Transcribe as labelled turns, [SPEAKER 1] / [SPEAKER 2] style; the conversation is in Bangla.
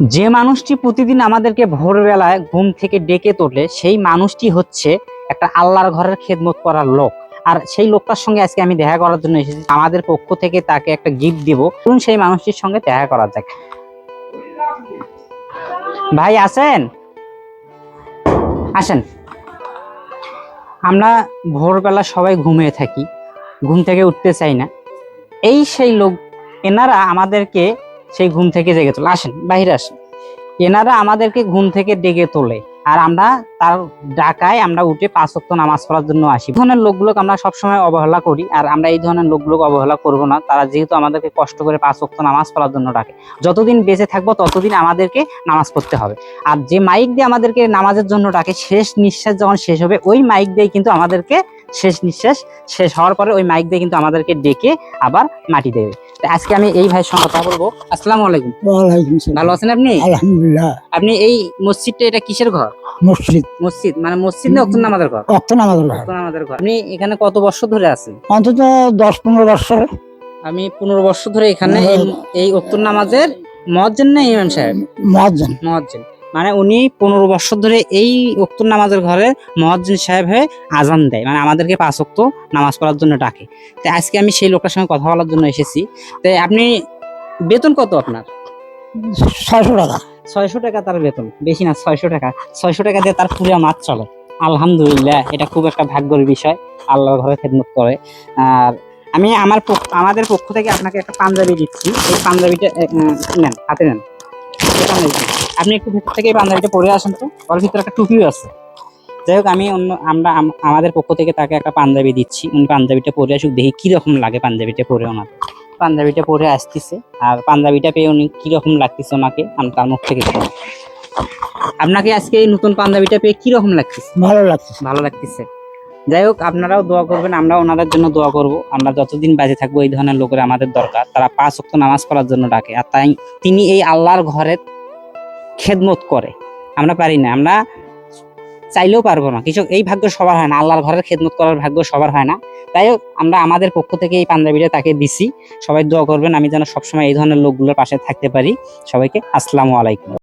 [SPEAKER 1] যে মানুষটি প্রতিদিন আমাদেরকে ভোরবেলায় ঘুম থেকে ডেকে তোলে, সেই মানুষটি হচ্ছে একটা আল্লাহর ঘরের খেদমত করার লোক। আর সেই লোকটার সঙ্গে আজকে আমি দেখা করার জন্য এসেছি। আমাদের পক্ষ থেকে তাকে একটা গিফট দিব। চলুন সেই মানুষটির সঙ্গে দেখা করা যাক। ভাই আছেন আসেন। আমরা ভোরবেলা সবাই ঘুমিয়ে থাকি। ঘুম থেকে উঠতে চাই না। এই সেই লোক, এনারা আমাদেরকে সেই ঘুম থেকে জেগে তোলে আসেন, বাইরে আসেন। এনারা আমাদেরকে ঘুম থেকে ডেকে তোলে। আর আমরা তার ডাকায় আমরা উঠে পাঁচ ওয়াক্ত নামাজ পড়ার জন্য আসি। ধরনের লোকগুলোকে আমরা সবসময় অবহেলা করি। আর আমরা এই ধরনের লোকগুলোকে অবহেলা করব না। তারা যেহেতু আমাদেরকে কষ্ট করে পাঁচ ওয়াক্ত নামাজ পড়ার জন্য ডাকে। যতদিন বেঁচে থাকব, ততদিন আমাদেরকে নামাজ পড়তে হবে। আর যে মাইক দিয়ে আমাদেরকে নামাজের জন্য ডাকে, শেষ নিঃশ্বাস যখন শেষ হবে, ওই মাইক দিয়ে কিন্তু আমাদেরকে শেষ নিঃশ্বাস শেষ হওয়ার পরে ওই মাইক দিয়ে কিন্তু আমাদেরকে ডেকে আবার মাটি দেবে। আজকে আমি এই ভাইয়ের সঙ্গে কথা বলব। আসসালামু আলাইকুম।
[SPEAKER 2] ওয়ালাইকুম সালাম।
[SPEAKER 1] ভালো আছেন আপনি?
[SPEAKER 2] আলহামদুলিল্লাহ।
[SPEAKER 1] আপনি এই মসজিদটা এটা কিসের ঘর?
[SPEAKER 2] মসজিদ।
[SPEAKER 1] মসজিদ মানে মসজিদ না অক্তন আমাদের ঘর?
[SPEAKER 2] অক্তন আমাদের ঘর।
[SPEAKER 1] অক্তন আমাদের ঘর। আপনি এখানে কত বছর ধরে আছেন?
[SPEAKER 2] অন্তত দশ পনেরো বছর।
[SPEAKER 1] আমি পনেরো বছর ধরে এখানে এই- অক্তুন নামাজের মহাজ্জেন না ইমাম সাহেব?
[SPEAKER 2] মহাজন
[SPEAKER 1] মহাজ্জেন। মানে উনি পনেরো বছর ধরে এই অক্তুন নামাজের ঘরে মহাজ্জেন সাহেব হয়ে আজান দেয়। মানে আমাদেরকে পাঁচ অক্ত নামাজ পড়ার জন্য ডাকে। তো আজকে আমি সেই লোকটার সঙ্গে কথা বলার জন্য এসেছি। তো আপনি বেতন কত আপনার?
[SPEAKER 2] ছয়শো টাকা।
[SPEAKER 1] ছয়শো টাকা তার বেতন। বেশি না ছয়শো টাকা। ছয়শো টাকা দিয়ে তার পুরো মাছ চলে। আলহামদুলিল্লাহ এটা খুব একটা ভাগ্যের বিষয়। আল্লাহর ঘরে খেদমত করে। আর আমি আমার আমাদের পক্ষ থেকে আপনাকে একটা পাঞ্জাবি দিচ্ছি। এই পাঞ্জাবিটা নেন হাতে নেন। এই পাঞ্জাবিটা। আপনি একটু ভেতর থেকে এই পাঞ্জাবিটা পরে আসেন তো। ওর ভিতরে একটা টুপিও আছে। যাই হোক আমি অন্য আমরা আমাদের পক্ষ থেকে তাকে একটা পাঞ্জাবি দিচ্ছি। উনি পাঞ্জাবিটা পরে আসুক দেখি কীরকম লাগে পাঞ্জাবিটা পরে ওনার পাঞ্জাবিটা পরে আসতেছে। আর পাঞ্জাবিটা পেয়ে উনি কীরকম লাগতেছে ওনাকে আমি তার মুখ থেকে। আপনাকে আজকে এই নতুন পাঞ্জাবিটা পেয়ে কীরকম লাগতেছে?
[SPEAKER 2] ভালো লাগছে
[SPEAKER 1] ভালো লাগতেছে। যাই হোক আপনারাও দোয়া করবেন আমরা ওনাদের জন্য দোয়া করব। আমরা যতদিন বাজে থাকব এই ধরনের লোকের আমাদের দরকার। তারা পাঁচ ওয়াক্ত নামাজ পড়ার জন্য ডাকে। আর তাই তিনি এই আল্লাহর ঘরের খেদমত করে। আমরা পারি না, আমরা চাইলেও পারব না। কিছু এই ভাগ্য সবার হয় না। আল্লাহর ঘরের খেদমত করার ভাগ্য সবার হয় না। তাই আমরা আমাদের পক্ষ থেকে এই পাঞ্জাবিটা তাকে দিছি। সবাই দোয়া করবেন, আমি যেন সবসময় এই ধরনের লোকগুলোর পাশে থাকতে পারি। সবাইকে আসসালামু আলাইকুম।